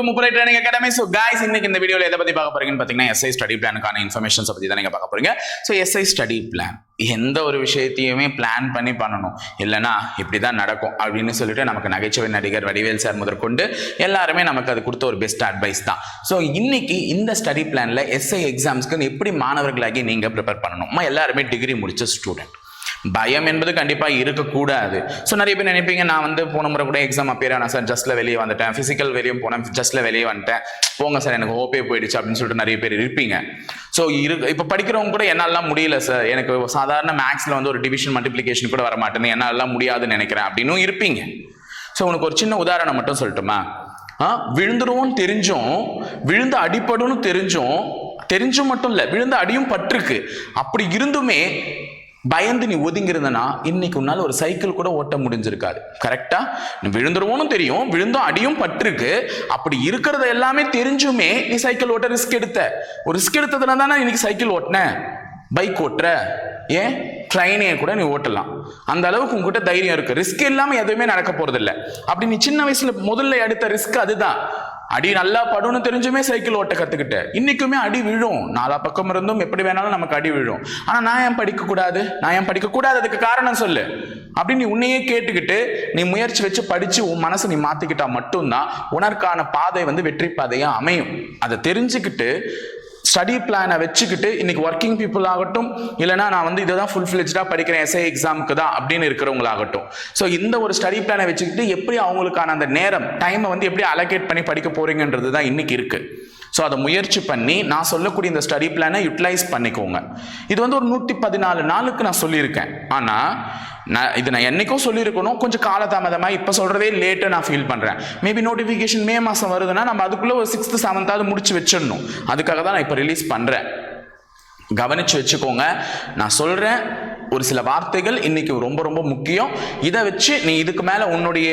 To முப்பரை training academy so guys இன்னைக்கு இந்த வீடியோவில் எதை பற்றி பார்க்க போறீங்கன்னு பார்த்தீங்கன்னா எஸ்ஐ ஸ்டடி பிளானுக்கான இன்ஃபர்மேஷன்ஸை பற்றி தான் நீங்கள் பார்க்க போறீங்க. ஸோ எஸ்ஐ ஸ்டடி பிளான் எந்த ஒரு விஷயத்தையுமே பிளான் பண்ணி பண்ணணும். இல்லைனா இப்படி தான் நடக்கும் அப்படின்னு சொல்லிட்டு நமக்கு நகைச்சுவை நடிகர் வடிவேல் சார் முதற்கொண்டு எல்லாருமே நமக்கு அது கொடுத்த ஒரு பெஸ்ட் அட்வைஸ் தான். ஸோ இன்னைக்கு இந்த ஸ்டடி பிளானில் எஸ்ஐ எக்ஸாம்ஸ்க்கு எப்படி மாணவர்களாகி நீங்கள் ப்ரிப்பேர் பண்ணணும் எல்லாருமே டிகிரி முடிச்ச ஸ்டூடெண்ட் பயம் என்பது கண்டிப்பாக இருக்கக்கூடாது. ஸோ நிறைய பேர் நினைப்பீங்க நான் வந்து போன முறை கூட எக்ஸாம் அப்பியர் ஆனால் சார் ஜஸ்ட்டில் வெளியே வந்துட்டேன். ஃபிசிக்கல் வெளியும் போனேன் ஜஸ்ட்டில் வெளியே வந்துட்டேன். போங்க சார் எனக்கு ஹோப்பே போயிடுச்சு அப்படின்னு சொல்லிட்டு நிறைய பேர் இருப்பீங்க. ஸோ இரு இப்போ படிக்கிறவங்க கூட என்னாலாம் முடியல சார் எனக்கு சாதாரண மேக்ஸில் வந்து ஒரு டிவிஷன் மல்டிப்ளிகேஷன் கூட வர மாட்டேன்னு என்னாலாம் முடியாதுன்னு நினைக்கிறேன் அப்படின்னும் இருப்பீங்க. ஸோ உனக்கு ஒரு சின்ன உதாரணம் மட்டும் சொல்லட்டுமா? ஆ விழுந்துருவோம்னு தெரிஞ்சும் விழுந்து அடிப்படும்னு தெரிஞ்சும் தெரிஞ்சும் மட்டும் இல்லை விழுந்து அடியும் பட்டிருக்கு. அப்படி இருந்துமே பயந்து நீ ஒதுங்கிருந்தனா இன்னைக்கு உன்னால ஒரு சைக்கிள் கூட ஓட்ட முடிஞ்சிருக்காது. கரெக்டா நீ விழுந்துருவோன்னு தெரியும் விழுந்தும் அடியும் பட்டிருக்கு. அப்படி இருக்கிறத எல்லாமே தெரிஞ்சுமே நீ சைக்கிள் ஓட்ட ரிஸ்க் எடுத்த. ஒரு ரிஸ்க் எடுத்ததுல தானே இன்னைக்கு சைக்கிள் ஓட்டின? பைக் ஓட்டுற. ஏன்? ட்ரெயினே கூட நீ ஓட்டலாம். அந்த அளவுக்கு உங்ககிட்ட தைரியம் இருக்கு. ரிஸ்க் இல்லாமல் எதுவுமே நடக்க போறது அப்படி நீ சின்ன வயசுல முதல்ல எடுத்த ரிஸ்க் அதுதான். அடி நல்லா படும்னு தெரிஞ்சுமே சைக்கிள் ஓட்ட கற்றுக்கிட்டேன் இன்றைக்குமே அடி விழும். நாலா பக்கம் இருந்தும் எப்படி வேணாலும் நமக்கு அடி விழும். ஆனால் நான் ஏன் படிக்கக்கூடாது? நான் ஏன் படிக்கக்கூடாது? அதுக்கு காரணம் சொல்லு. அப்படி நீ உன்னையே கேட்டுக்கிட்டு நீ முயற்சி வச்சு படித்து உன் மனசை நீ மாற்றிக்கிட்டா மட்டும்தான் உனக்கான பாதை வந்து வெற்றி பாதையாக அமையும். அதை தெரிஞ்சுக்கிட்டு ஸ்டடி பிளானை வச்சுக்கிட்டு இன்னைக்கு ஒர்க்கிங் பீப்புள் ஆகட்டும் இல்லைனா நான் வந்து இதை தான் ஃபுல் ஃபிளெஜ்டாக படிக்கிறேன் எஸ்ஐ எக்ஸாமுக்கு தான் அப்படின்னு இருக்கிறவங்களாகட்டும். ஸோ இந்த ஒரு ஸ்டடி பிளானை வச்சுக்கிட்டு எப்படி அவங்களுக்கான அந்த நேரம் டைமை வந்து எப்படி அலோகேட் பண்ணி படிக்க போறீங்கன்றது தான் இன்னைக்கு இருக்குது ஸோ அதை முயற்சி பண்ணி நான் சொல்லக்கூடிய இந்த ஸ்டடி பிளானை யூட்டிலைஸ் பண்ணிக்கோங்க. இது வந்து ஒரு நூற்றி பதினாலு நாளுக்கு நான் சொல்லியிருக்கேன். ஆனால் நான் இது நான் என்னைக்கும் சொல்லியிருக்கணும். கொஞ்சம் காலதாமதமாக இப்போ சொல்கிறதே லேட்டு நான் ஃபீல் பண்ணுறேன் மேபி நோட்டிஃபிகேஷன் மே மாதம் வருதுன்னா நம்ம அதுக்குள்ளே ஒரு சிக்ஸ்த்து செவன்த்தாவது முடிச்சு வச்சிடணும். அதுக்காக தான் நான் இப்போ ரிலீஸ் பண்ணுறேன் கவனித்து வச்சுக்கோங்க. நான் சொல்கிறேன் ஒரு சில வார்த்தைகள் இன்னைக்கு ரொம்ப ரொம்ப முக்கியம். இதை வச்சு நீ இதுக்கு மேலே உன்னுடைய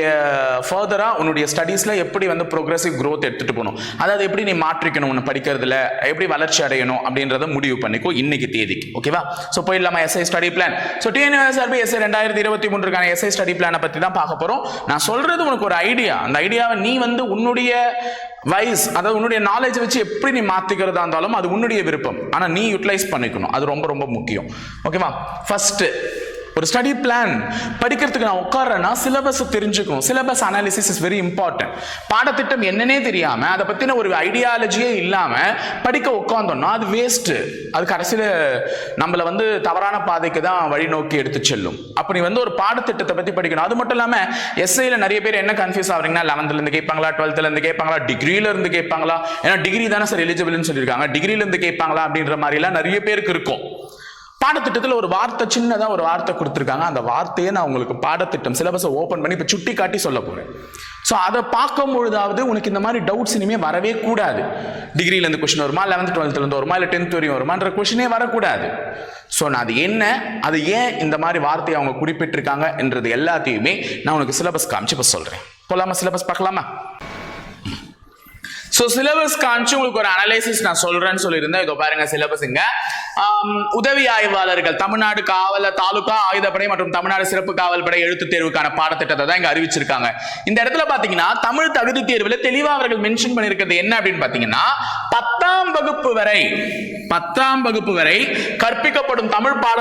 ஃபர்தராக உன்னுடைய ஸ்டடீஸில் எப்படி வந்து ப்ரோக்ரஸிவ் க்ரோத் எடுத்துகிட்டு போகணும். அதாவது எப்படி நீ மாற்றிக்கணும் உன்னை படிக்கிறதுல எப்படி வளர்ச்சி அடையணும் அப்படின்றத முடிவு பண்ணிக்கோ இன்னைக்கு தேதிக்கு. ஓகேவா ஸோ போயிடலாமா SI study plan so TNSRB SI ரெண்டாயிரத்தி இருபத்தி மூன்றுக்கான எஸ்ஐ ஸ்டடி பிளானை பற்றி தான் பார்க்க போகிறோம் நான் சொல்கிறது உனக்கு ஒரு ஐடியா அந்த ஐடியாவை நீ வந்து உன்னுடைய வைஸ் அதாவது உன்னுடைய நாலேஜ் வச்சு எப்படி நீ மாத்திக்கிறதா இருந்தாலும் அது உன்னுடைய விருப்பம். ஆனால் நீ யூட்டிலைஸ் பண்ணிக்கணும். அது ரொம்ப ரொம்ப முக்கியம். ஓகேவா ஃபர்ஸ்ட் ஒரு ஸ்டடி பிளான் படிக்கிறதுக்கு நான் உட்கார்றேன்னா சிலபஸ் தெரிஞ்சுக்கணும் syllabus analysis is very important பாடத்திட்டம் என்னன்னே தெரியாமல் அதை பற்றின ஒரு ஐடியாலஜியே இல்லாமல் படிக்க உட்காந்தோம்னா அது வேஸ்ட்டு அது கடைசியில் நம்மள வந்து தவறான பாதைக்கு தான் வழி நோக்கி எடுத்து செல்லும். அப்போ நீ வந்து ஒரு பாடத்திட்டத்தை பற்றி படிக்கணும். அது மட்டும் இல்லாமல் எஸ்ஐயில் நிறைய பேர் என்ன கன்ஃபியூஸ் ஆகுறீங்கன்னா லெவன்த்துலேருந்து கேட்பாங்களா டுவெல்த்துலேருந்து கேட்பாங்களா டிகிரியிலேருந்து கேட்பாங்களா? ஏன்னா டிகிரி தானே சார் எலிஜிபிள்னு சொல்லியிருக்காங்க. டிகிரியிலேருந்து கேட்பாங்களா அப்படின்ற மாதிரிலாம் நிறைய பேருக்கு இருக்கும். பாடத்திட்டத்தில் ஒரு வார்த்தை சின்னதாக ஒரு வார்த்தை கொடுத்துருக்காங்க. அந்த வார்த்தையை நான் உங்களுக்கு பாடத்திட்டம் சிலபஸை ஓப்பன் பண்ணி இப்போ சுட்டி காட்டி சொல்ல போகிறேன் ஸோ அதை பார்க்கும் பொழுதாவது உனக்கு இந்த மாதிரி டவுட்ஸ் இனிமேல் வரவே கூடாது. டிகிரிலேருந்து கொஷின் வருமா லெவன்த் டுவெல்த்லேருந்து வருமா இல்லை டென்த் வரையும் வருமான்ற கொஷினே வரக்கூடாது. ஸோ நான் அது என்ன அது ஏன் இந்த மாதிரி வார்த்தையை அவங்க குறிப்பிட்டிருக்காங்கன்றது எல்லாத்தையுமே நான் உனக்கு சிலபஸ் காமிச்சு இப்போ சொல்கிறேன் போகலாமா சிலபஸ் பார்க்கலாமா? ஸோ சிலபஸ் காமிச்சு உங்களுக்கு ஒரு அனலைசிஸ் நான் சொல்றேன்னு சொல்லியிருந்தேன். இதோ பாருங்க சிலபஸ் இங்க. உதவி ஆய்வாளர்கள் தமிழ்நாடு காவல தாலுகா ஆயுதப்படை மற்றும் தமிழ்நாடு சிறப்பு காவல் படை எழுத்து தேர்வுக்கான பாடத்திட்டத்தை தான் இங்க அறிவிச்சிருக்காங்க. இந்த இடத்துல பாத்தீங்கன்னா தமிழ் தகுதி தேர்வுல தெளிவா அவர்கள் மென்ஷன் பண்ணியிருக்கிறது என்ன அப்படின்னு பாத்தீங்கன்னா பத்தாம் வகுப்பு வரை பத்தாம் வகுப்பு வரை கற்பிக்கப்படும் தமிழ் பாட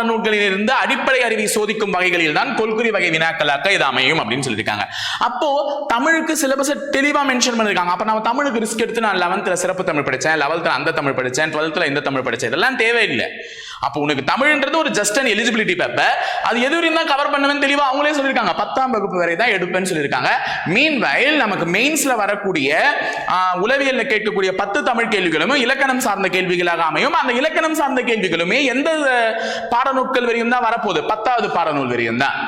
இருந்து அடிப்படை அறிவை சோதிக்கும் வகைகளில் தான் கொள்குறி வகை வினாக்களாக இது அமையும் அப்படின்னு சொல்லியிருக்காங்க. அப்போ தமிழுக்கு சிலபஸ் தெளிவா மென்ஷன் பண்ணிருக்காங்க அப்ப நம்ம தமிழுக்கு ரிஸ்க் எடுத்து நான் லெவன்த்தில் சிறப்பு தமிழ் படித்தேன் லெவல்த்தில் அந்த தமிழ் படிச்சேன் டுவெல்த்தில் இந்த தமிழ் படித்தேன் இதெல்லாம் தேவையில்லை. அப்போ உனக்கு தமிழ்ன்றது ஒரு ஜஸ்ட் அண்ட் எலிஜிபிலிட்டி பேப்பர் அது எது வரையும் தான் கவர் பண்ணுவேன்னு தெளிவாக அவங்களே சொல்லியிருக்காங்க. பத்தாம் வகுப்பு வரை தான் எடுப்பேன்னு சொல்லியிருக்காங்க. மீன் வயல் நமக்கு மெயின்ஸ்ல வரக்கூடிய ஆஹ், கேட்கக்கூடிய பத்து தமிழ் கேள்விகளும் இலக்கணம் சார்ந்த கேள்விகளாக அமையும். அந்த இலக்கணம் சார்ந்த கேள்விகளுமே எந்த பாடநூட்கள் வரையும் தான் வரப்போகுது? பத்தாவது பாடநூல் வரையும் தான்.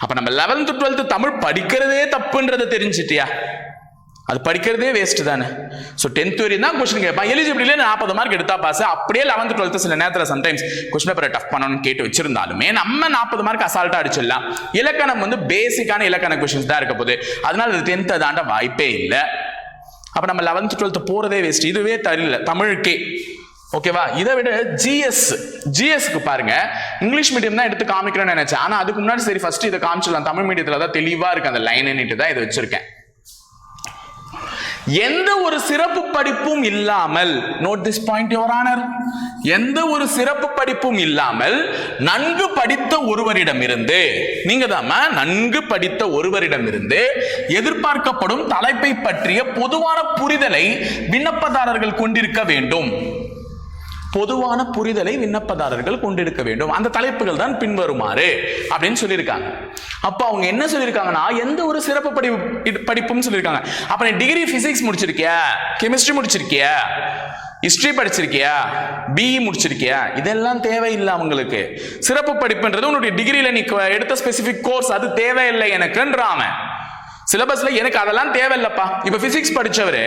அப்ப நம்ம லெவன்த் டுவெல்த் தமிழ் படிக்கிறதே தப்புன்றதை தெரிஞ்சிட்டியா? அது படிக்கிறதே வேஸ்ட் தானே. ஸோ டென்த் வரையும் தான் கொஸ்டின் கேட்பான். எலிஜிபிலிட்டியில நாற்பது மார்க் எடுத்தா பாஸ் அப்படியே லெவன்த் டுவெல்த் சில நேரத்தில் சம்டைம்ஸ் கொஸ்டின் பேப்பரை டஃப் பண்ணணும்னு கேட்டு வச்சிருந்தாலுமே நம்ம நாற்பது மார்க் அசால்ட்டாக அடிச்சிடலாம். இலக்கணம் வந்து பேசிக்கான இலக்கண கொஸ்டின்ஸ் தான் இருக்க போகுது. அதனால இது டென்த்தை தாண்ட வாய்ப்பே இல்லை. அப்போ நம்ம லெவன்த் டுவெல்த் போகிறதே வேஸ்ட் இதுவே தெரியல தமிழுக்கே. ஓகேவா இதை விட ஜிஎஸ் ஜிஎஸ்க்கு பாருங்க. இங்கிலீஷ் மீடியம் தான் எடுத்து காமிக்கிறேன்னு நினைச்சேன். ஆனால் அதுக்கு முன்னாடி சரி ஃபர்ஸ்ட் இதை காமிச்சிடலாம். தமிழ் மீடியத்தில் தான் தெளிவாக இருக்கு அந்த லைன்னுட்டு தான் இதை வச்சிருக்கேன். எந்த ஒரு சிறப்பு படிப்பும் இல்லாமல் note this point your honour எந்த ஒரு சிறப்பு படிப்பும் இல்லாமல் நன்கு படித்த ஒருவரிடமிருந்து நீங்க தாம நன்கு படித்த ஒருவரிடமிருந்து எதிர்பார்க்கப்படும் தலைப்பை பற்றிய பொதுவான புரிதலை விண்ணப்பதாரர்கள் கொண்டிருக்க வேண்டும். பொதுவான புரிதலை விண்ணப்பதாரர்கள் கொண்டிருக்க வேண்டும். அந்த தலைப்புகள் தான் பின்வருமாறு அப்படின்னு சொல்லியிருக்காங்க. அப்போ அவங்க என்ன சொல்லியிருக்காங்கன்னா எந்த ஒரு சிறப்பு படி படிப்பும் சொல்லியிருக்காங்க. அப்ப நீ டிகிரி பிசிக்ஸ் முடிச்சிருக்கியா? கெமிஸ்ட்ரி முடிச்சிருக்கியா? ஹிஸ்டரி படிச்சிருக்கியா? பிஇ முடிச்சிருக்கியா? இதெல்லாம் தேவையில்லை அவங்களுக்கு. சிறப்பு படிப்புன்றது உன்னுடைய டிகிரியில நீ எடுத்த ஸ்பெசிபிக் கோர்ஸ் அது தேவையில்லை எனக்குன்றாம சிலபஸ்ல எனக்கு அதெல்லாம் தேவையில்லப்பா. இப்ப பிசிக்ஸ் படிச்சவரு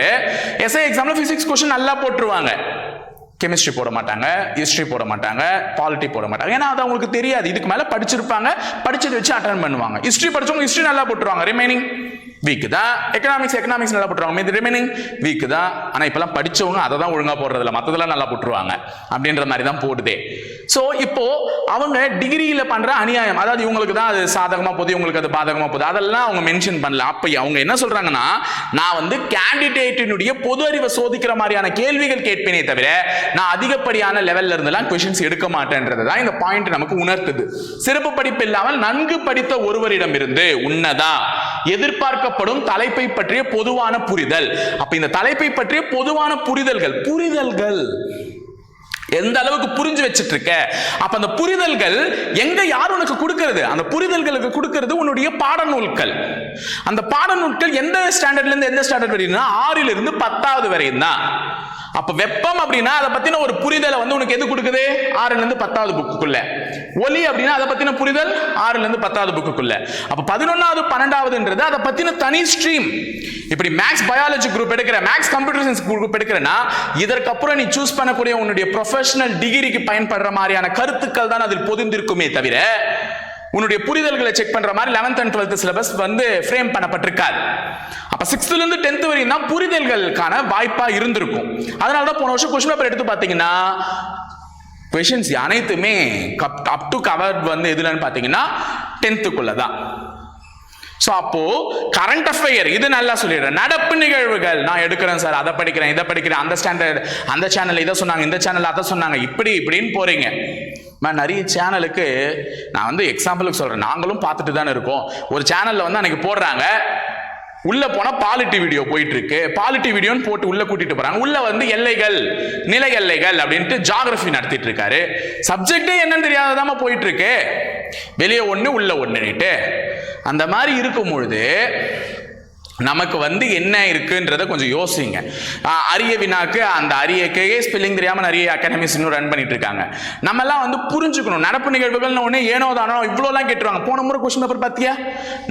எஸ்ஐ எக்ஸாம்ல பிசிக்ஸ் கொஸ்டின் நல்லா போட்டுருவாங்க. கெமிஸ்ட்ரி போட மாட்டாங்க ஹிஸ்ட்ரி போட மாட்டாங்க பாலிட்டி போட மாட்டாங்க. ஏன்னா அது அவங்களுக்கு தெரியாது. இதுக்கு மேலே படிச்சிருப்பாங்க படிச்சதை வச்சு அட்டன் பண்ணுவாங்க. ஹிஸ்ட்ரி படிச்சவங்க ஹிஸ்ட்ரி நல்லா போட்டுருவாங்க. ரிமைனிங் வீக் தான் எக்கனாமிக்ஸ் எக்கனாமிக்ஸ் நல்லா போட்டுருவாங்க. மீது ரிமைனிங் வீக் தான் ஆனால் இப்பெல்லாம் படித்தவங்க அதை தான் ஒழுங்காக போடுறதில்ல. மற்றதெல்லாம் நல்லா போட்டுருவாங்க. அப்படின்ற மாதிரி தான் போடுதே. ஸோ இப்போ அவங்க டிகிரியில் பண்ணுற அநியாயம் அதாவது இவங்களுக்கு தான் அது சாதகமாக போகுது இவங்களுக்கு அது பாதகமாக போகுது அதெல்லாம் அவங்க மென்ஷன் பண்ணல. அப்போ அவங்க என்ன சொல்கிறாங்கன்னா நான் வந்து கேண்டிடேட்டினுடைய பொது அறிவை சோதிக்கிற மாதிரியான கேள்விகள் கேட்பேனே தவிர நான் அதிகப்படியான லெவல்ல இருந்தெல்லாம் கொஷின்ஸ் எடுக்க மாட்டேன்றது தான் இந்த பாயிண்ட் நமக்கு உணர்த்துது. சிறப்பு படிப்பு இல்லாமல் நன்கு படித்த ஒருவரிடம் இருந்து உன்னதா? எதிர்பார்க்கப்படும் தலைப்பை பற்றிய பொதுவான புரிதல். அப்ப இந்த தலைப்பை பற்றிய பொதுவான புரிதல்கள் புரிதல்கள். எந்த அளவுக்கு புரிஞ்சு வச்சிட்டு இருக்க அப்ப அந்த புரிதல்கள் எங்க யார் உனக்கு கொடுக்கறது? அந்த புரிதல்களுக்கு கொடுக்கறது உன்னுடைய பாடநூல்கள். அந்த பாடநூல்கள் எந்த ஸ்டாண்டர்ட்ல இருந்து எந்த ஸ்டாண்டர்ட் வரையும் ஆறிலிருந்து இருந்து பத்தாவது வரையும் தான் அப்ப வெப்பம் அப்படின்னா அதை பத்தின ஒரு புரிதலை வந்து உனக்கு எது கொடுக்குது? ஆறுல இருந்து பத்தாவது புக்குக்குள்ள ஒலி அப்படின்னா அதை பத்தின புரிதல் ஆறுல இருந்து பத்தாவது புக்குக்குள்ள அப்ப பதினொன்னாவது பன்னெண்டாவதுன்றது அதை பத்தின தனி ஸ்ட்ரீம் இப்படி மேக்ஸ் பயாலஜி குரூப் எடுக்கிற மேக்ஸ் கம்ப்யூட்டர் சயின்ஸ் குரூப் எடுக்கிறனா இதற்கப்புறம் நீ சூஸ் பண்ணக்கூடிய உன்னுடைய ப்ரொஃபஷனல் டிகிரிக்கு பயன்படுற மாதிரியான கருத்துக்கள் தான் அதில் பொதிந்திருக்குமே தவிர உன்னுடைய புரிதல்களை செக் பண்ற மாதிரி லெவன்த் அண்ட் டுவெல்த் சிலபஸ் வந்து ஃப்ரேம் பண்ணப்பட்டிருக்காது. சிக்ஸ்த்துலேருந்து டென்த்து இருந்து டென்த் வரையும் தான் புரிதல்களுக்கான வாய்ப்பாக இருந்திருக்கும். அதனால தான் போன வருஷம் கொஸ்டின் பேப்பர் எடுத்து பார்த்தீங்கன்னா கொஷின்ஸ் அனைத்துமே கப் அப் டு கவர் வந்து எதுலன்னு பார்த்தீங்கன்னா டென்த்துக்குள்ளே தான் ஸோ அப்போ கரண்ட் அஃபேர் இது நல்லா சொல்லிடுறேன். நடப்பு நிகழ்வுகள் நான் எடுக்கிறேன் சார் அதை படிக்கிறேன் இதை படிக்கிறேன் அந்த ஸ்டாண்டர்ட் அந்த சேனல் இதை சொன்னாங்க இந்த சேனல் அதை சொன்னாங்க இப்படி இப்படின்னு போறீங்க. நான் நிறைய சேனலுக்கு நான் வந்து எக்ஸாம்பிளுக்கு சொல்கிறேன் நாங்களும் பார்த்துட்டு தானே இருக்கோம். ஒரு சேனலில் வந்து அன்னைக்கு போடுறாங்க உள்ள போனா பாலிட்டி வீடியோ போயிட்டு இருக்கு பாலிட்டி வீடியோன்னு போட்டு உள்ள கூட்டிட்டு போறாங்க. உள்ள வந்து எல்லைகள் நிலை எல்லைகள் அப்படின்ட்டு ஜாகிரபி நடத்திட்டு இருக்காரு. சப்ஜெக்டே என்னன்னு தெரியாததாம போயிட்டு இருக்கு வெளியே ஒண்ணு உள்ள ஒண்ணுன்னுட்டு. அந்த மாதிரி இருக்கும் பொழுது நமக்கு வந்து என்ன இருக்குன்றத கொஞ்சம் யோசிங்க. அரிய வினாக்கு அந்த அரியக்கு ஸ்பெல்லிங் தெரியாமல் நிறைய அகாடமிஸ் இன்னும் ரன் பண்ணிட்டு இருக்காங்க நம்ம எல்லாம் வந்து புரிஞ்சுக்கணும். நடப்பு நிகழ்வுகள் ஒன்னே ஏனோ தானோ இவ்வளோலாம் கேட்டுருவாங்க. போன முறை கொஸ்டின் பேப்பர் பார்த்தியா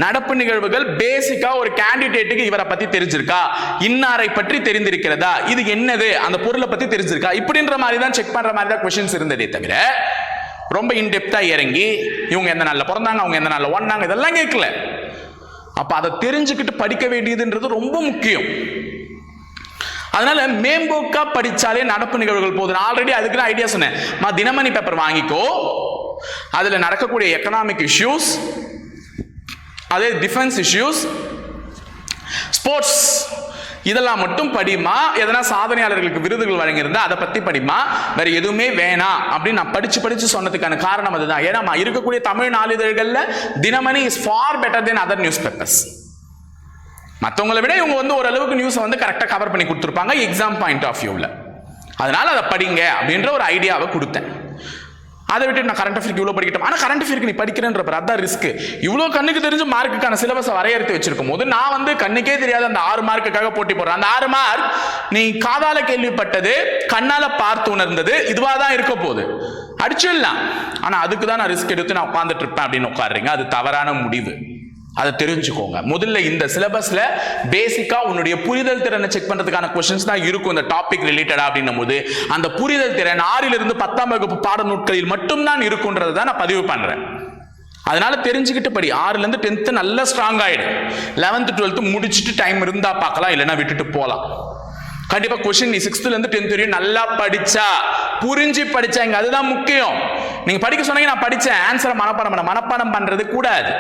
நடப்பு நிகழ்வுகள் பேசிக்கா ஒரு கேண்டிடேட்டுக்கு இவரை பத்தி தெரிஞ்சிருக்கா? இன்னாரை பற்றி தெரிந்திருக்கிறதா? இது என்னது? அந்த பொருளை பத்தி தெரிஞ்சிருக்கா? இப்படின்ற மாதிரி தான் செக் பண்ற மாதிரி தான் கொஸ்டின்ஸ் இருந்ததே தவிர ரொம்ப இன்டெப்தா இறங்கி இவங்க எந்த நாள்ல பிறந்தாங்க அவங்க எந்த நாள்ல ஒன்னாங்க இதெல்லாம் கேட்கல. அப்ப அதை தெரிஞ்சுக்கிட்டு படிக்க வேண்டியதுன்றது ரொம்ப முக்கியம். அதனால மேம்போக்கா படிச்சாலே நடப்பு நிகழ்வுகள் போதும். ஆல்ரெடி அதுக்கு ஐடியா சொன்னேன். மா தினமணி பேப்பர் வாங்கிக்கோ. அதுல நடக்கக்கூடிய எக்கனாமிக் இஷ்யூஸ் அதே டிஃபென்ஸ் இஷ்யூஸ் ஸ்போர்ட்ஸ் இதெல்லாம் மட்டும் படிமா எதனா சாதனையாளர்களுக்கு விருதுகள் வழங்கியிருந்தா அதை பத்தி படிமா வேற எதுவுமே வேணாம் அப்படின்னு நான் படிச்சு படிச்சு சொன்னதுக்கான காரணம் அதுதான். ஏன்னா இருக்கக்கூடிய Tamil நாளிதழ்கள்ல Dinamani is far better than other newspapers மற்றவங்களை விட இவங்க வந்து ஓரளவுக்கு நியூஸை வந்து கரெக்டாக கவர் பண்ணி கொடுத்துருப்பாங்க எக்ஸாம் பாயிண்ட் ஆஃப் வியூவில் அதனால அதை படிங்க அப்படின்ற ஒரு ஐடியாவை கொடுத்தேன். அதை விட்டு நான் கரண்ட் அஃபேருக்கு இவ்வளோ படிக்கட்டும். ஆனால் கரண்ட் அஃபேருக்கு நீ படிக்கிறேன்ற அதான் ரிஸ்க் இவ்வளோ கண்ணுக்கு தெரிஞ்சு மார்க்குக்கான சிலபஸை வரையறுத்து வச்சிருக்கும் போது நான் வந்து கண்ணுக்கே தெரியாத அந்த ஆறு மார்க்குக்காக போட்டி போடுறேன். அந்த ஆறு மார்க் நீ காதால கேள்விப்பட்டது கண்ணால பார்த்து உணர்ந்தது இதுவாக தான் இருக்க போகுது. அடிச்சிடலாம். ஆனால் அதுக்கு தான் நான் ரிஸ்க் எடுத்து நான் உட்காந்துட்டு இருப்பேன் அப்படின்னு உட்காடுறீங்க அது தவறான முடிவு. அதை தெரிஞ்சுக்கோங்க. முதல்ல இந்த சிலபஸ்ல பேசிக்கா உன்னுடைய புரிதல் திறனை செக் பண்றதுக்கான கொஸ்டின்ஸ் தான் இருக்கும் இந்த டாபிக் ரிலேட்டடா அப்படின்னும் போது. அந்த புரிதல் திறன் ஆறிலிருந்து இருந்து பத்தாம் வகுப்பு பாட நூட்களில் மட்டும்தான் இருக்குன்றதை தான் நான் பதிவு பண்றேன். அதனால தெரிஞ்சுக்கிட்டு படி ஆறுலேருந்து டென்த்து நல்லா ஸ்ட்ராங் ஆகிடும் லெவன்த்து டுவெல்த்து முடிச்சுட்டு டைம் இருந்தால் பார்க்கலாம் இல்லைன்னா விட்டுட்டு போகலாம் கண்டிப்பாக கொஷின் நீ சிக்ஸ்த்துலேருந்து டென்த் வரையும் நல்லா படித்தா புரிஞ்சு படித்தா இங்கே அதுதான் முக்கியம். நீங்கள் படிக்க சொன்னீங்க நான் படித்தேன் ஆன்சரை மனப்பாடம் பண்ண மனப்பாடம் பண்ணுறது கூடாது.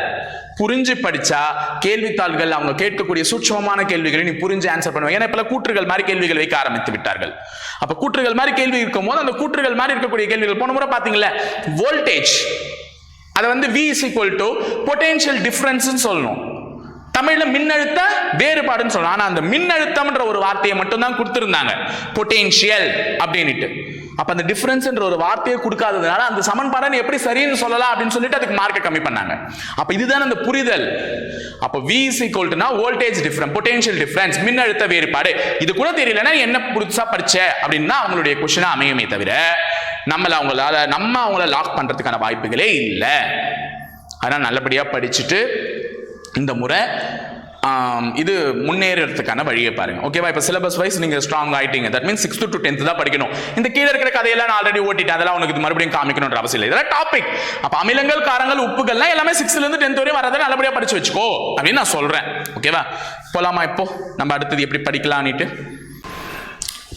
புரிஞ்சு படிச்சா கேள்வித்தாள்கள் அவங்க கேட்கக்கூடிய சூட்சமமான கேள்விகளை நீ புரிஞ்சு ஆன்சர் பண்ணுவாங்க ஏன்னா இப்ப கூற்றுகள் மாதிரி கேள்விகள் வைக்க ஆரம்பித்து விட்டார்கள். அப்ப கூற்றுகள் மாதிரி கேள்வி இருக்கும் போது அந்த கூற்றுகள் மாதிரி இருக்கக்கூடிய கேள்விகள் போன முறை பாத்தீங்களா வோல்டேஜ் அதை வந்து V is equal to potential difference சொல்லணும். தமிழ்ல மின்னழுத்த வேறுபாடுன்னு சொல்லலாம் ஆனா அந்த மின்னழுத்தம்ன்ற ஒரு வார்த்தையை மட்டும் தான் கொடுத்திருந்தாங்க. பொட்டென்ஷியல் அப்படின்ட்டு அப்ப அந்த டிஃபரன்ஸ்ன்ற ஒரு வார்த்தையை கொடுக்காததுனால அந்த சமன்பாடை நீ எப்படி சரின்னு சொல்லலாம் அப்படின்னு சொல்லிட்டு அதுக்கு மார்க்கை கம்மி பண்ணாங்க. அப்ப இதுதான் அந்த புரிதல். அப்ப V is equal voltage difference potential difference மின்னழுத்த வேறுபாடு. இது கூட தெரியலன்னா என்ன புதுசா படிச்ச அப்படின்னா அவங்களுடைய கொஸ்டினா அமையுமே தவிர நம்மள அவங்களால நம்ம அவங்கள லாக் பண்றதுக்கான வாய்ப்புகளே இல்லை. அதனால் நல்லபடியாக படிச்சுட்டு இந்த முறை இது முன்னேறதுக்கான வழியை பாருங்க. ஓகேவா இப்போ சிலபஸ் வைஸ் நீங்க ஸ்ட்ராங் ஆயிட்டீங்க. That means sixth to tenth தான் படிக்கணும். இந்த கீழே இருக்கிற கதையெல்லாம் நான் ஆல்ரெடி ஓட்டிட்டேன். அதெல்லாம் உனக்கு இது மறுபடியும் காமிக்கணுன்ற அவசியம் இல்லை. இதெல்லாம் டாபிக் அப்போ அமிலங்கள் காரங்கள் உப்புகள்லாம் எல்லாமே சிக்ஸ்த்ல இருந்து டென்த் வரையும் வரதை நல்லபடியாக படிச்சு வச்சுக்கோ. அப்படின்னு நான் சொல்றேன். ஓகேவா போலாமா இப்போ? நம்ம அடுத்தது எப்படி படிக்கலாம்னுட்டு?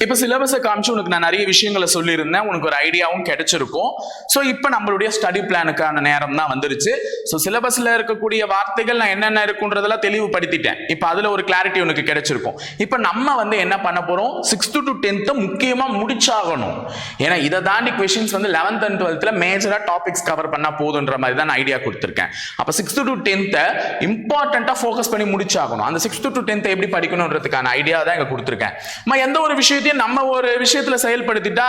இப்போ சிலபஸை காமிச்சு உனக்கு நான் நிறைய விஷயங்களை சொல்லியிருந்தேன். உனக்கு ஒரு ஐடியாவும் கிடைச்சிருக்கும். ஸோ இப்போ நம்மளுடைய ஸ்டடி பிளானுக்கான நேரம் தான் வந்துருச்சு. ஸோ சிலபஸில் இருக்கக்கூடிய வார்த்தைகள் நான் என்னென்ன இருக்குன்றதெல்லாம் தெளிவுபடுத்திட்டேன். இப்போ அதில் ஒரு கிளாரிட்டி உனக்கு கிடைச்சிருக்கும். இப்போ நம்ம வந்து என்ன பண்ண போகிறோம் சிக்ஸ்த்து டு டென்த்தை முக்கியமாக முடிச்சாகணும். ஏன்னா இதை தாண்டி கொஷின்ஸ் வந்து லெவன்த் அண்ட் டுவெல்த்தில் மேஜராக டாபிக்ஸ் கவர் பண்ணால் போதுன்ற மாதிரி தான் நான் ஐடியா கொடுத்துருக்கேன். அப்போ சிக்ஸ்த்து டு டென்த்தை இம்பார்ட்டண்ட்டாக ஃபோக்கஸ் பண்ணி முடிச்சாகணும். அந்த சிக்ஸ்த்து டு டென்த்தை எப்படி படிக்கணுன்றதுக்கான ஐடியா தான் இங்கே கொடுத்துருக்கேன். எந்த ஒரு விஷயத்தையும் நம்ம ஒரு விஷயத்துல செயல்படுத்திட்டா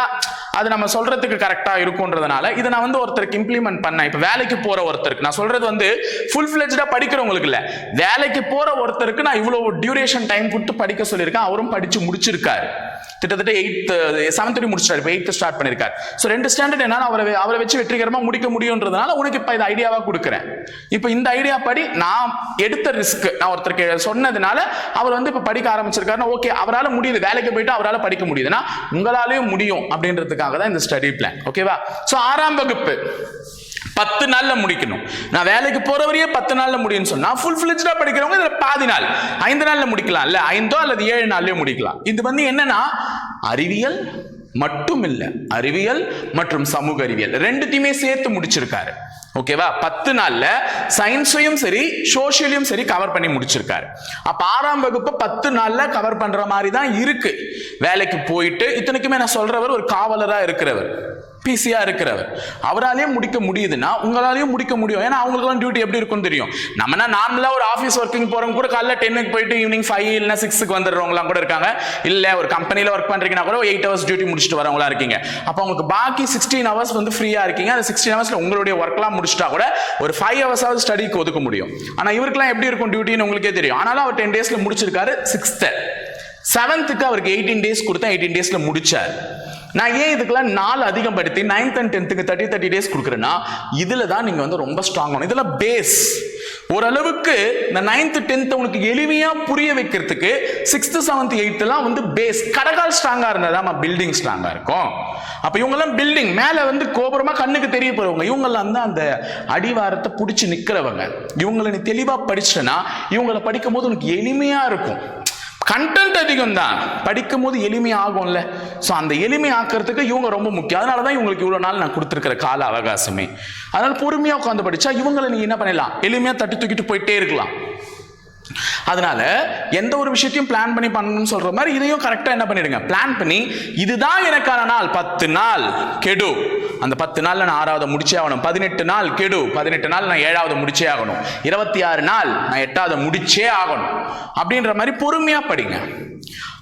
அது நம்ம சொல்றதுக்கு கரெக்டா இருக்கும்ன்றதுனால இதை நான் வந்து ஒருத்தருக்கு இம்ப்ளிமெண்ட் பண்ணேன். இப்போ வேலைக்கு போற ஒருத்தருக்கு. நான் சொல்றது வந்து ஃபுல் ஃபிளெஜ்டா படிக்கிறவங்களுக்கு இல்ல. வேலைக்கு போற ஒருத்தருக்கு நான் இவ்வளவு டியூரேஷன் டைம் கொடுத்து படிக்க சொல்லியிருக்கேன். அவரும் படிச்சு முடிச்சிருக்காரு. கிட்டத்தட்ட எயித் செவன்த் முடிச்சிட்டாரு. இப்போ எயித்து ஸ்டார்ட் பண்ணியிருக்காரு ஸோ ரெண்டு ஸ்டாண்டர்ட் என்னால் அவரை அவரை வச்சு வெற்றிகரமாக முடிக்க முடியுன்றதுனால உனக்கு இப்போ இது ஐடியாவாக கொடுக்குறேன். இப்போ இந்த ஐடியா படி நான் எடுத்த ரிஸ்க் நான் ஒருத்தருக்கு சொன்னதுனால அவர் வந்து இப்போ படிக்க ஆரம்பிச்சிருக்காருன்னா ஓகே அவரால் முடியுது. வேலைக்கு போயிட்டு அவரால் படிக்க முடியுதுன்னா உங்களாலேயும் முடியும் அப்படின்றதுக்காக தான் இந்த ஸ்டடி பிளான் ஓகேவா ஸோ ஆறாம் வகுப்பு. பத்து நாளில் முடிக்கணும். நான் வேலைக்கு போகிறவரையே பத்து நாளில் முடியும்னு சொன்னால் ஃபுல் ஃபிளிஜாக படிக்கிறவங்க இதில் பாதி நாள். ஐந்து நாளில் முடிக்கலாம் இல்லை ஐந்தோ அல்லது ஏழு நாள்லேயோ முடிக்கலாம். இது வந்து என்னன்னா அறிவியல் மட்டும் இல்லை அறிவியல் மற்றும் சமூக அறிவியல். ரெண்டுத்தையுமே சேர்த்து முடிச்சிருக்காரு. ஓகேவா பத்து நாள்ல சயின்ஸையும் சரி சோஷியலையும் சரி கவர் பண்ணி முடிச்சிருக்காரு. அப்ப ஆறாம் வகுப்பு பத்து நாள்ல கவர் பண்ற மாதிரி தான் இருக்கு. வேலைக்கு போயிட்டு இத்தனைக்குமே நான் சொல்றவர் ஒரு காவலரா இருக்கிறவர். பிசியாக இருக்கிறவர். அவராலையும் முடிக்க முடியுதுன்னா உங்களாலேயும் முடிக்க முடியும். ஏன்னா அவங்களுக்குலாம் டியூட்டி எப்படி இருக்கும்னு தெரியும். நம்மனா நார்மலாக ஒரு ஆஃபீஸ் ஒர்க்கிங் போகிறவங்க கூட காலைல டென்னுக்கு போயிட்டு ஈவினிங் ஃபைவ் இல்லைனா சிக்ஸுக்கு வந்துடுறவங்களாம் கூட இருக்காங்க. இல்லை ஒரு கம்பெனியில் ஒர்க் பண்ணுறீங்கன்னா கூட எயிட் ஹவர்ஸ் டியூட்டி முடிச்சுட்டு வரவங்களா இருக்கீங்க. அப்போ உங்களுக்கு பாக்கி சிக்ஸ்டீன் ஹவர்ஸ் வந்து ஃப்ரீயாக இருக்கீங்க. அந்த சிக்ஸ்டீன் ஹவர்ஸில் உங்களுடைய ஒர்க்லாம் முடிச்சிட்டா கூட ஒரு ஃபைவ் ஹவர்ஸாவது ஸ்டடிக்கு ஒதுக்க முடியும். ஆனால் இவருக்குலாம் எப்படி இருக்கும் டியூட்டின்னு உங்களுக்கே தெரியும். ஆனாலும் அவர் டென் டேஸில் முடிச்சிருக்காரு சிக்ஸ்த்து செவன்த்துக்கு அவருக்கு எயிட்டீன் டேஸ் கொடுத்தா எயிட்டீன் டேஸில் முடிச்சார். நான் ஏன் இதுக்கெல்லாம் நாலு அதிகப்படுத்தி நைன்த் அண்ட் டென்த்துக்கு தேர்ட்டி தேர்ட்டி டேஸ் கொடுக்குறேன்னா இதில் தான் நீங்கள் வந்து ரொம்ப ஸ்ட்ராங் ஆகணும். இதெல்லாம் பேஸ் ஓரளவுக்கு இந்த நைன்த் டென்த்து உனக்கு எளிமையாக புரிய வைக்கிறதுக்கு சிக்ஸ்த்து செவன்த் எயித்துலாம் வந்து பேஸ் கடகால் ஸ்ட்ராங்காக இருந்தால் தான் பில்டிங் ஸ்ட்ராங்காக இருக்கும். அப்போ இவங்கெல்லாம் பில்டிங் மேலே வந்து கோபுரமாக கண்ணுக்கு தெரிய போகிறவங்க இவங்கெல்லாம் தான் அந்த அடிவாரத்தை பிடிச்சி நிற்கிறவங்க இவங்களை நீ தெளிவாக படிச்சிட்டனா இவங்களை படிக்கும் போது உனக்கு எளிமையாக இருக்கும். கண்டென்ட் அதிகம் தான் படிக்கும் போது எளிமையாகும்ல. ஸோ அந்த எளிமை ஆக்கிறதுக்கு இவங்க ரொம்ப முக்கியம். அதனால தான் இவங்களுக்கு இவ்வளோ நாள் நான் கொடுத்துருக்கிற கால அவகாசமே. அதனால் பொறுமையாக உட்காந்து படித்தா இவங்களை நீ என்ன பண்ணிடலாம்? எளிமையாக தட்டி தூக்கிட்டு போயிட்டே இருக்கலாம். அதனால எந்த ஒரு விஷயத்தையும் பிளான் பண்ணி பண்ணணும்னு சொல்ற மாதிரி இதையும் கரெக்டாக என்ன பண்ணிடுங்க? பிளான் பண்ணி இதுதான் எனக்கான நாள். பத்து நாள் கெடு. அந்த பத்து நாளில் நான் ஆறாவது முடிச்சே ஆகணும். பதினெட்டு நாள் கெடு. பதினெட்டு நாள் நான் ஏழாவது முடிச்சே ஆகணும். இருபத்தி ஆறு நாள் நான் எட்டாவது முடிச்சே ஆகணும். அப்படின்ற மாதிரி பொறுமையா படிங்க.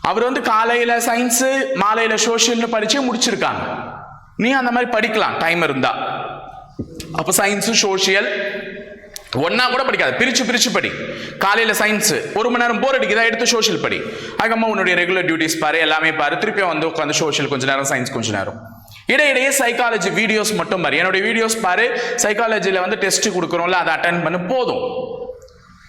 அவர் வந்து காலையில சயின்ஸு மாலையில சோஷியல்னு படித்தே முடிச்சிருக்காங்க. நீ அந்த மாதிரி படிக்கலாம். டைம் இருந்தா. அப்போ சயின்ஸு சோஷியல் ஒன்னா கூட படிக்காது. பிரிச்சு பிரிச்சு படி. காலையில சயின்ஸ் ஒரு மணி நேரம் போர் அடிக்குதா எடுத்து சோஷியல் படி. அதுக்கப்புறமா உன்னுடைய ரெகுலர் டியூட்டிஸ் பாரு எல்லாமே பாரு. திருப்பி வந்து உட்காந்து சோஷியல் கொஞ்ச நேரம் சயின்ஸ் கொஞ்ச நேரம். இடையிடையே சைக்காலஜி வீடியோஸ் மட்டும் பாரு. என்னுடைய வீடியோஸ் பாரு சைக்காலஜியில் வந்து டெஸ்ட் கொடுக்குறோம்ல அதை அட்டன் பண்ணு போதும்.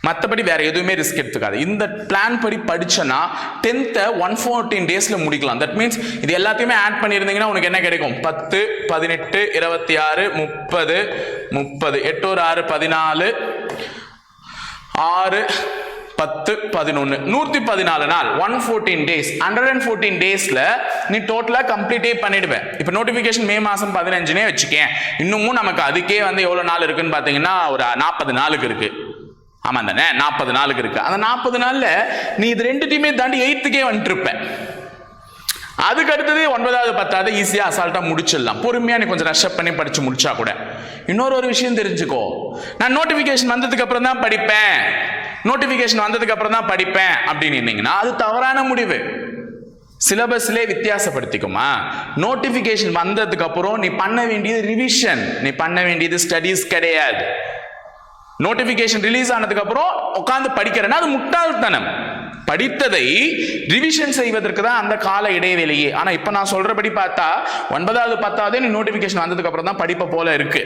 மற்றபடி வேற எதுவுமே ரிஸ்க் எடுத்துக்காது. இந்த பிளான் படி படிச்சனா டென்த்தை ஒன் ஃபோர்டீன் டேஸ்ல முடிக்கலாம். தட் மீன்ஸ் இது எல்லாத்தையுமே ஆட் பண்ணியிருந்தீங்கன்னா உனக்கு என்ன கிடைக்கும்? பத்து பதினெட்டு இருபத்தி ஆறு முப்பது முப்பது. எட்டு ஒரு ஆறு பதினாலு. ஆறு பத்து பதினொன்று நூற்றி பதினாலு நாள் one fourteen days hundred and fourteen டேஸில் நீ டோட்டலாக கம்ப்ளீட்டே பண்ணிடுவேன். இப்போ நோட்டிஃபிகேஷன் மே மாதம் பதினஞ்சுனே வச்சுக்கேன். இன்னமும் நமக்கு அதுக்கே வந்து எவ்வளோ நாள் இருக்குன்னு பார்த்தீங்கன்னா ஒரு நாற்பது நாளுக்கு இருக்குது ஆமாம் தானே நாற்பது நாளுக்கு இருக்கு. அந்த நாற்பது நாளில் நீ இது ரெண்டுத்தையுமே தாண்டி எயித்துக்கே வந்துட்டுருப்ப அதுக்கு அடுத்தது ஒன்பதாவது பத்தாவது ஈஸியாக அசால்ட்டாக முடிச்சிடலாம். பொறுமையாக நீ கொஞ்சம் ரஷ்அப் பண்ணி படித்து முடிச்சா கூட. இன்னொரு ஒரு விஷயம் தெரிஞ்சுக்கோ. நான் நோட்டிஃபிகேஷன் வந்ததுக்கு அப்புறம் தான் படிப்பேன். நோட்டிஃபிகேஷன் வந்ததுக்கு அப்புறம் தான் படிப்பேன் அப்படின்னு இருந்தீங்கன்னா அது தவறான முடிவு. சிலபஸ்லே வித்தியாசப்படுத்திக்குமா? நோட்டிஃபிகேஷன் வந்ததுக்கு அப்புறம் நீ பண்ண வேண்டியது ரிவிஷன் நீ பண்ண வேண்டியது ஸ்டடீஸ் கிடையாது. நோட்டிபிகேஷன் ரிலீஸ் ஆனதுக்கு அப்புறம் உட்காந்து படிக்கிறேன்னா அது முட்டாள்தனம். படித்ததை ரிவிஷன் செய்வதற்கு தான் அந்த கால இடைவெளியே. ஆனா இப்ப நான் சொல்றபடி பார்த்தா ஒன்பதாவது பத்தாவது நீ நோட்டிபிகேஷன் வந்ததுக்கு அப்புறம் தான் படிப்பை போல இருக்கு.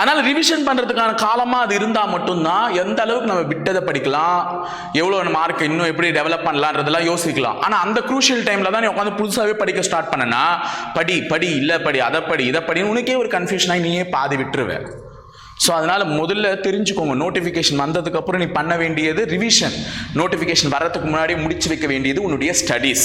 ஆனால் ரிவிஷன் பண்ணுறதுக்கான காலமாக அது இருந்தால் மட்டும்தான் எந்த அளவுக்கு நம்ம விட்டதை படிக்கலாம் எவ்வளோ மார்க் இன்னும் எப்படி டெவலப் பண்ணலான்றதெல்லாம் யோசிக்கலாம். ஆனால் அந்த குரூஷியல் டைமில் தான் நீ உட்காந்து புதுசாகவே படிக்க ஸ்டார்ட் பண்ணனா படி படி இல்லை படி அதை படி இதை படின்னு உனக்கே ஒரு கன்ஃபியூஷனாக நீயே பாதி விட்டுருவேன் ஸோ அதனால முதல்ல தெரிஞ்சுக்கோங்க. நோட்டிஃபிகேஷன் வந்ததுக்கப்புறம் நீ பண்ண வேண்டியது ரிவிஷன் நோட்டிஃபிகேஷன் வர்றதுக்கு முன்னாடி முடிச்சு வைக்க வேண்டியது உன்னுடைய ஸ்டடீஸ்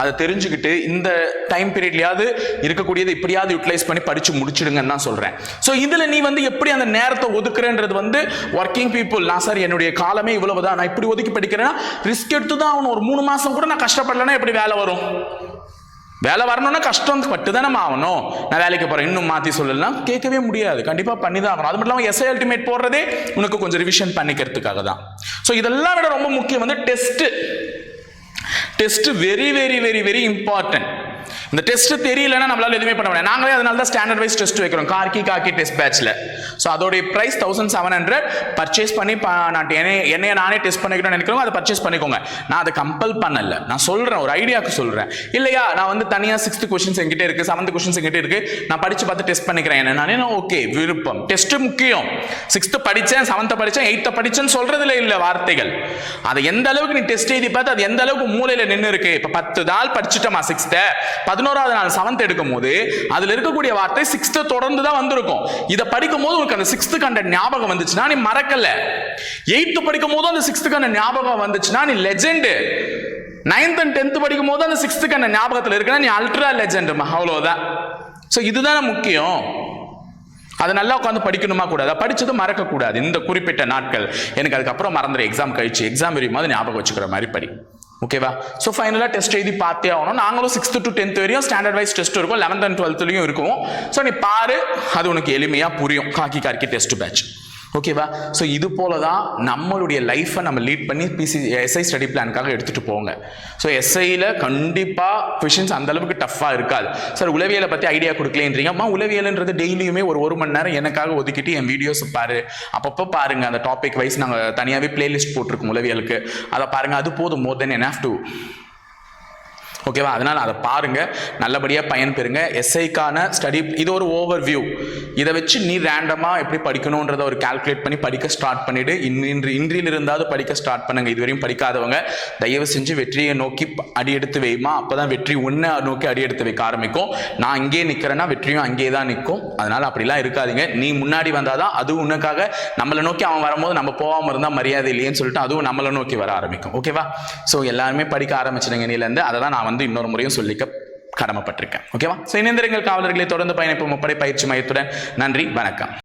அதை தெரிஞ்சுக்கிட்டு இந்த டைம் பீரியட்லையாவது இருக்கக்கூடியது இப்படியாவது யூட்டிலைஸ் பண்ணி படித்து முடிச்சிடுங்கன்னு தான் சொல்கிறேன் ஸோ இதில் நீ வந்து எப்படி அந்த நேரத்தை ஒதுக்குறேன்றது வந்து ஒர்க்கிங் பீப்புள் நான் சார் என்னுடைய காலமே இவ்வளவு தான் நான் இப்படி ஒதுக்கி படிக்கிறேன்னா ரிஸ்க் எடுத்து தான் அவன் ஒரு மூணு மாதம் கூட நான் கஷ்டப்படலைன்னா எப்படி வேலை வரும்? வேலை வரணும்னா கஷ்டம் பட்டு தானே ஆகணும். நான் வேலைக்கு போறேன். இன்னும் மாத்தி சொல்லலாம். கேட்கவே முடியாது. கண்டிப்பா பண்ணி தான் ஆகணும். அது மட்டும் இல்லாமல் எஸ்ஐ அல்டிமேட் போடுறதே உனக்கு கொஞ்சம் ரிவிஷன் பண்ணிக்கிறதுக்காக தான். ஸோ இதெல்லாம் விட ரொம்ப முக்கியம் வந்து test test very very very very important இந்த டெஸ்ட் தெரியலன்னா நம்மளால எதுவுமே பண்ண முடியாது. நாங்களே அதனால தான் ஸ்டாண்டர்ட் வைஸ் டெஸ்ட் வைக்கிறோம். கார்கி காக்கி டெஸ்ட் பேட்ச்ல ஸோ அதோடைய price thousand seven hundred purchase பண்ணி நான் என்னைய நானே டெஸ்ட் பண்ணிக்கணும்னு நினைக்கிறோம் அதை பர்ச்சேஸ் பண்ணிக்கோங்க. நான் அதை கம்பல் பண்ணல. நான் சொல்றேன் ஒரு ஐடியாவுக்கு சொல்றேன். இல்லையா நான் வந்து தனியாக சிக்ஸ்த் கொஸ்டின்ஸ் எங்கிட்ட இருக்கு செவன்த் கொஸ்டின்ஸ் எங்கிட்ட இருக்கு. நான் படிச்சு பார்த்து டெஸ்ட் பண்ணிக்கிறேன். என்ன நானே ஓகே விருப்பம். டெஸ்ட் முக்கியம். சிக்ஸ்த் படித்தேன் செவன்த் படித்தேன் எயித்த படித்தேன்னு சொல்றதுல இல்லை வார்த்தைகள். அதை எந்த அளவுக்கு நீ டெஸ்ட் எழுதி பார்த்து அது எந்த அளவுக்கு மூலையில் நின்று இருக்கு? இப்போ பத்து நாள் படிச்சுட்டோமா சிக்ஸ்த்தை பதினோராவது நாள் செவன்த் எடுக்கும் போது அதுல இருக்கக்கூடிய வார்த்தை சிக்ஸ்த் தொடர்ந்து தான் வந்திருக்கும். இதை படிக்கும் போது உனக்கு அந்த சிக்ஸ்த் கண்ட ஞாபகம் வந்துச்சுன்னா நீ மறக்கல. எயித்து படிக்கும் போது அந்த சிக்ஸ்த் கண்ட ஞாபகம் வந்துச்சுன்னா நீ லெஜெண்டு நைன்த் அண்ட் டென்த் படிக்கும் போது அந்த சிக்ஸ்த் கண்ட ஞாபகத்தில் இருக்குன்னா நீ அல்ட்ரா லெஜெண்ட் அவ்வளவுதான். ஸோ இதுதானே முக்கியம். அதை நல்லா உட்காந்து படிக்கணுமா கூடாது? படிச்சது மறக்கக்கூடாது. இந்த குறிப்பிட்ட நாட்கள். எனக்கு அதுக்கப்புறம் மறந்துடு எக்ஸாம் கழிச்சு. எக்ஸாம் வரையும் போது ஞாபகம் வச்சுக்கிற மாதிரி படி. ஓகேவா ஸோ ஃபைனலாக டெஸ்ட் எழுதி பார்த்தே ஆகணும். நாங்களும் சிக்ஸ்த் டு டென்த் வரையும் ஸ்டாண்டர்ட் வைஸ் டெஸ்ட் இருக்கும். லெவன்த் அண்ட் டுவெல்த்லையும் இருக்கும். ஸோ நீ பாரு. அது உனக்கு எளிமையாக புரியும். காக்கி கார்க்கி டெஸ்ட் பேட்ச் ஓகேவா ஸோ இது போல தான் நம்மளுடைய லைஃப்பை நம்ம லீட் பண்ணி பிசி எஸ்ஐ ஸ்டடி பிளானுக்காக எடுத்துகிட்டு போங்க. ஸோ எஸ்ஐயில் கண்டிப்பாக கொஷின்ஸ் அந்தளவுக்கு டஃப்பாக இருக்காது. சார் உளவியலை பற்றி ஐடியா கொடுக்கலேன்றீங்க. அம்மா உளவியல்ன்றது டெய்லியுமே ஒரு ஒரு மணி நேரம் எனக்காக ஒதுக்கிட்டு என் வீடியோஸ் பாரு. அப்பப்போ பாருங்க அந்த டாபிக் வைஸ் நாங்கள் தனியாகவே பிளேலிஸ்ட் போட்டிருக்கோம் உளவியலுக்கு. அதை பாருங்கள் அது போதும் மோர் தென் என் டு ஓகேவா அதனால் அதை பாருங்கள் நல்லபடியாக பயன் பெறுங்க. எஸ்ஐக்கான ஸ்டடி இது ஒரு ஓவர் வியூ இதை வச்சு நீ ரேண்டமாக எப்படி படிக்கணுன்றதை ஒரு கால்குலேட் பண்ணி படிக்க ஸ்டார்ட் பண்ணிவிடு இன்று இன்றில் இருந்தாவது படிக்க ஸ்டார்ட் பண்ணுங்கள் இதுவரையும் படிக்காதவங்க தயவு செஞ்சு வெற்றியை நோக்கி அடியெடுத்து அடி எடுத்து வைமா. வெற்றி உன்னை நோக்கி அடி எடுத்து வைக்க ஆரம்பிக்கும். நான் இங்கே நிற்கிறேன்னா வெற்றியும் அங்கேயே தான் நிற்கும். அதனால் அப்படிலாம் இருக்காதிங்க. நீ முன்னாடி வந்தாதான் அது உனக்காக நம்மளை நோக்கி அவன் வரும்போது நம்ம போகாமல் இருந்தால் மரியாதை இல்லையேன்னு சொல்லிட்டு அதுவும் நம்மளை நோக்கி வர ஆரம்பிக்கும். ஓகேவா ஸோ எல்லாருமே படிக்க ஆரம்பிச்சிடுங்க நீலேருந்து அதை தான் நான் வந்து இன்னொரு முறையும் சொல்லிக்க கடமைப்பட்டிருக்கேன். ஓகேவா ஸோ இணைந்திருங்கள் காவலர்களை. தொடர்ந்து பயணிப்பு முப்படை பயிற்சி மையத்துடன். நன்றி வணக்கம்.